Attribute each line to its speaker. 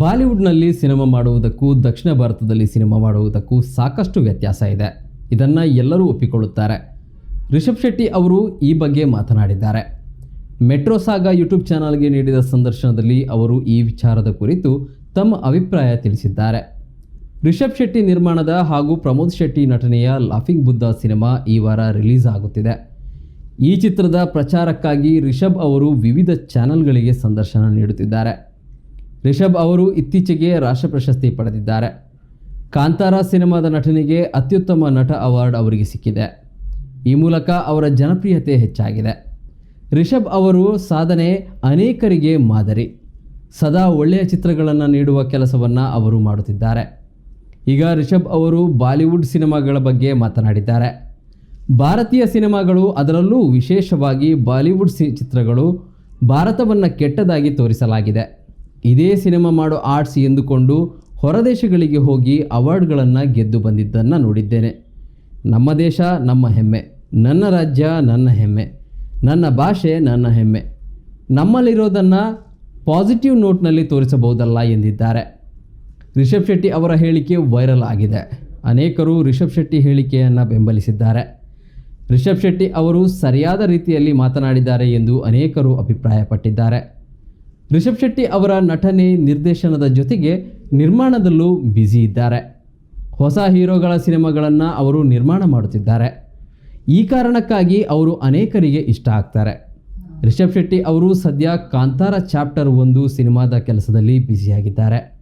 Speaker 1: ಬಾಲಿವುಡ್ನಲ್ಲಿ cinema ಮಾಡುವುದಕ್ಕೂ ದಕ್ಷಿಣ ಭಾರತದಲ್ಲಿ cinema ಮಾಡುವುದಕ್ಕೂ ಸಾಕಷ್ಟು ವ್ಯತ್ಯಾಸ ಇದೆ. ಇದನ್ನು ಎಲ್ಲರೂ ಒಪ್ಪಿಕೊಳ್ಳುತ್ತಾರೆ. ರಿಷಬ್ ಶೆಟ್ಟಿ ಅವರು ಈ ಬಗ್ಗೆ ಮಾತನಾಡಿದ್ದಾರೆ. ಮೆಟ್ರೋ ಸಾಗ ಯೂಟ್ಯೂಬ್ ಚಾನಲ್ಗೆ ನೀಡಿದ ಸಂದರ್ಶನದಲ್ಲಿ ಅವರು ಈ ವಿಚಾರದ ಕುರಿತು ತಮ್ಮ ಅಭಿಪ್ರಾಯ ತಿಳಿಸಿದ್ದಾರೆ. ರಿಷಬ್ ಶೆಟ್ಟಿ ನಿರ್ಮಾಣದ ಹಾಗೂ ಪ್ರಮೋದ್ ಶೆಟ್ಟಿ ನಟನೆಯ ಲಾಫಿಂಗ್ ಬುದ್ಧ ಸಿನಿಮಾ ಈ ವಾರ ರಿಲೀಸ್ ಆಗುತ್ತಿದೆ. ಈ ಚಿತ್ರದ ಪ್ರಚಾರಕ್ಕಾಗಿ ರಿಷಬ್ ಅವರು ವಿವಿಧ ಚಾನೆಲ್ಗಳಿಗೆ ಸಂದರ್ಶನ ನೀಡುತ್ತಿದ್ದಾರೆ. ರಿಷಬ್ ಅವರು ಇತ್ತೀಚೆಗೆ ರಾಷ್ಟ್ರ ಪ್ರಶಸ್ತಿ ಪಡೆದಿದ್ದಾರೆ. ಕಾಂತಾರ ಸಿನಿಮಾದ ನಟನೆಗೆ ಅತ್ಯುತ್ತಮ ನಟ ಅವಾರ್ಡ್ ಅವರಿಗೆ ಸಿಕ್ಕಿದೆ. ಈ ಮೂಲಕ ಅವರ ಜನಪ್ರಿಯತೆ ಹೆಚ್ಚಾಗಿದೆ. ರಿಷಬ್ ಅವರು ಸಾಧನೆ ಅನೇಕರಿಗೆ ಮಾದರಿ. ಸದಾ ಒಳ್ಳೆಯ ಚಿತ್ರಗಳನ್ನು ನೀಡುವ ಕೆಲಸವನ್ನು ಅವರು ಮಾಡುತ್ತಿದ್ದಾರೆ. ಈಗ ರಿಷಬ್ ಅವರು ಬಾಲಿವುಡ್ ಸಿನಿಮಾಗಳ ಬಗ್ಗೆ ಮಾತನಾಡಿದ್ದಾರೆ. ಭಾರತೀಯ ಸಿನಿಮಾಗಳು ಅದರಲ್ಲೂ ವಿಶೇಷವಾಗಿ ಬಾಲಿವುಡ್ ಸಿ ಚಿತ್ರಗಳು ಭಾರತವನ್ನು ಕೆಟ್ಟದಾಗಿ ತೋರಿಸಲಾಗಿದೆ. ಇದೇ ಸಿನಿಮಾ ಮಾಡೋ ಆರ್ಟ್ಸ್ ಎಂದುಕೊಂಡು ಹೊರದೇಶಗಳಿಗೆ ಹೋಗಿ ಅವಾರ್ಡ್ಗಳನ್ನು ಗೆದ್ದು ಬಂದಿದ್ದನ್ನು ನೋಡಿದ್ದೇನೆ. ನಮ್ಮ ದೇಶ, ನಮ್ಮ ಹೆಮ್ಮೆ. ನನ್ನ ರಾಜ್ಯ, ನನ್ನ ಹೆಮ್ಮೆ. ನನ್ನ ಭಾಷೆ, ನನ್ನ ಹೆಮ್ಮೆ. ನಮ್ಮಲ್ಲಿರೋದನ್ನು ಪಾಸಿಟಿವ್ ನೋಟ್ನಲ್ಲಿ ತೋರಿಸಬಹುದಲ್ಲ ಎಂದಿದ್ದಾರೆ. ರಿಷಬ್ ಶೆಟ್ಟಿ ಅವರ ಹೇಳಿಕೆ ವೈರಲ್ ಆಗಿದೆ. ಅನೇಕರು ರಿಷಬ್ ಶೆಟ್ಟಿ ಹೇಳಿಕೆಯನ್ನು ಬೆಂಬಲಿಸಿದ್ದಾರೆ. ರಿಷಬ್ ಶೆಟ್ಟಿ ಅವರು ಸರಿಯಾದ ರೀತಿಯಲ್ಲಿ ಮಾತನಾಡಿದ್ದಾರೆ ಎಂದು ಅನೇಕರು ಅಭಿಪ್ರಾಯಪಟ್ಟಿದ್ದಾರೆ. ರಿಷಬ್ ಶೆಟ್ಟಿ ಅವರ ನಟನೆ ನಿರ್ದೇಶನದ ಜೊತೆಗೆ ನಿರ್ಮಾಣದಲ್ಲೂ ಬ್ಯುಸಿ ಇದ್ದಾರೆ. ಹೊಸ ಹೀರೋಗಳ ಸಿನಿಮಾಗಳನ್ನು ಅವರು ನಿರ್ಮಾಣ ಮಾಡುತ್ತಿದ್ದಾರೆ. ಈ ಕಾರಣಕ್ಕಾಗಿ ಅವರು ಅನೇಕರಿಗೆ ಇಷ್ಟ ಆಗ್ತಾರೆ. ರಿಷಬ್ ಶೆಟ್ಟಿ ಅವರು ಸದ್ಯ ಕಾಂತಾರ ಚಾಪ್ಟರ್ ಒಂದು ಸಿನಿಮಾದ ಕೆಲಸದಲ್ಲಿ ಬ್ಯುಸಿಯಾಗಿದ್ದಾರೆ.